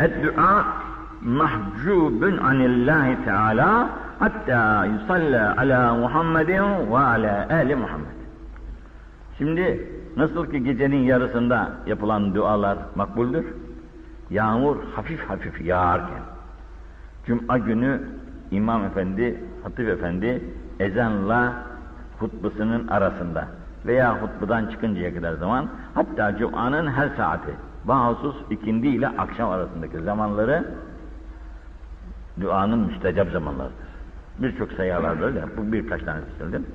Eddua mahcubun anillahi teala hatta yusalla ala Muhammedin ve ala ali Muhammed. Şimdi nasıl ki gecenin yarısında yapılan dualar makbuldür. Yağmur hafif hafif yağarken Cuma günü İmam Efendi, Hatip Efendi ezanla hutbasının arasında veya hutbadan çıkıncaya kadar zaman hatta Cuma'nın her saati bahusus ikindi ile akşam arasındaki zamanları duanın müstecap zamanlarıdır. Birçok sayılar böyle. Bu birkaç tane söyledim.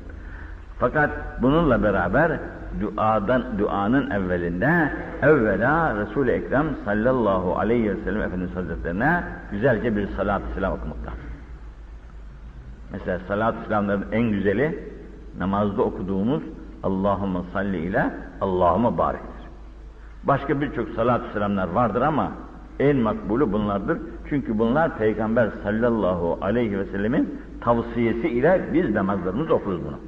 Fakat bununla beraber duadan duanın evvelinde evvela Resul-i Ekrem sallallahu aleyhi ve sellem Efendimiz Hazretlerine güzelce bir salat-ı selam okumakta. Mesela salat-ı selamların en güzeli namazda okuduğumuz Allahümme salli ile Allahümme bariktir. Başka birçok salat-ı selamlar vardır ama en makbulü bunlardır. Çünkü bunlar Peygamber sallallahu aleyhi ve sellemin tavsiyesi ile biz namazlarımızı okuruz bunu.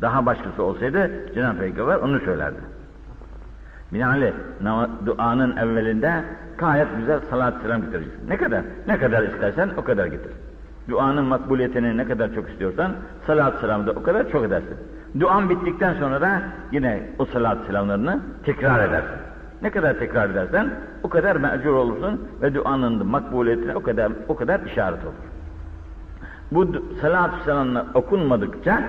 Daha başkası olsaydı Cenab-ı Peygamber onu söylerdi. Binaenaleyh duanın evvelinde gayet güzel salat selam getireceksin. Ne kadar? Ne kadar istersen o kadar getir. Duanın makbuliyetini ne kadar çok istiyorsan salat selamı da o kadar çok edersin. Duan bittikten sonra da yine o salat selamlarını tekrar edersin. Ne kadar tekrar edersen o kadar mecur olursun ve duanın makbuliyetine o kadar o kadar işaret olur. Bu salat selamlar okunmadıkça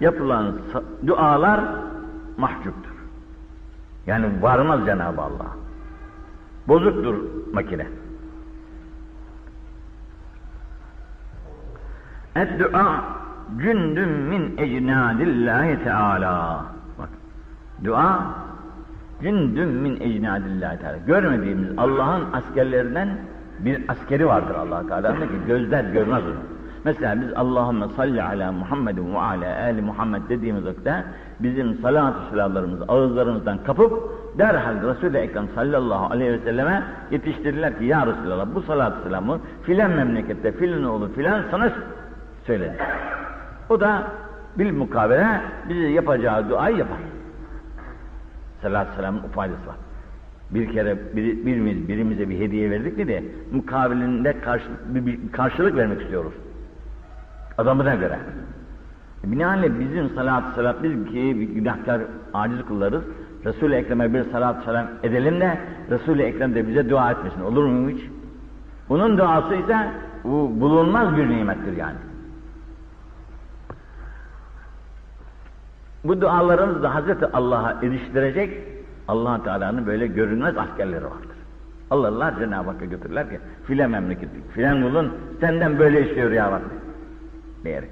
yapılan dualar mahcuptur. Yani varmaz Cenab-ı Allah. Bozuktur makine. Et-dua cündün min ecnadillahi teala. Bak. Dua cündün min ecnadillahi teala. Görmediğimiz Allah'ın askerlerinden bir askeri vardır Allah Teala'nın ki gözler görmez onu. Mesela biz Allahümme salli ala Muhammedin ve ala ali Muhammed dediğimiz vakte bizim salatü selamlarımızı ağızlarımızdan kapıp derhal Resul-i Ekrem sallallahu aleyhi ve selleme yetiştirirler ki ya Resulallah bu salatü selamı filan memlekette filan oğlu filan sana söyledi. O da bil mukabele bize yapacağı duayı yapar. Salatü selamın o faydası var. Bir kere bir, birimiz birimize bir hediye verdik mi de mukabilinde karşılık, bir, bir karşılık vermek istiyoruz. Adamına göre. Binaenle bizim salat salat biz ki günahkar aciz kullarız. Resul-i Ekrem'e bir salat selam edelim de Resul-i Ekrem de bize dua etmesin. Olur mu hiç? Onun duası ise bu bulunmaz bir nimettir yani. Bu dualarımız da Hazreti Allah'a eriştirecek allah Teala'nın böyle görünmez askerleri vardır. Allah'lar Cenab-ı Hakk'a götürürler ki filan memleketi, filan kulun senden böyle istiyor ya Rabbi diyerek.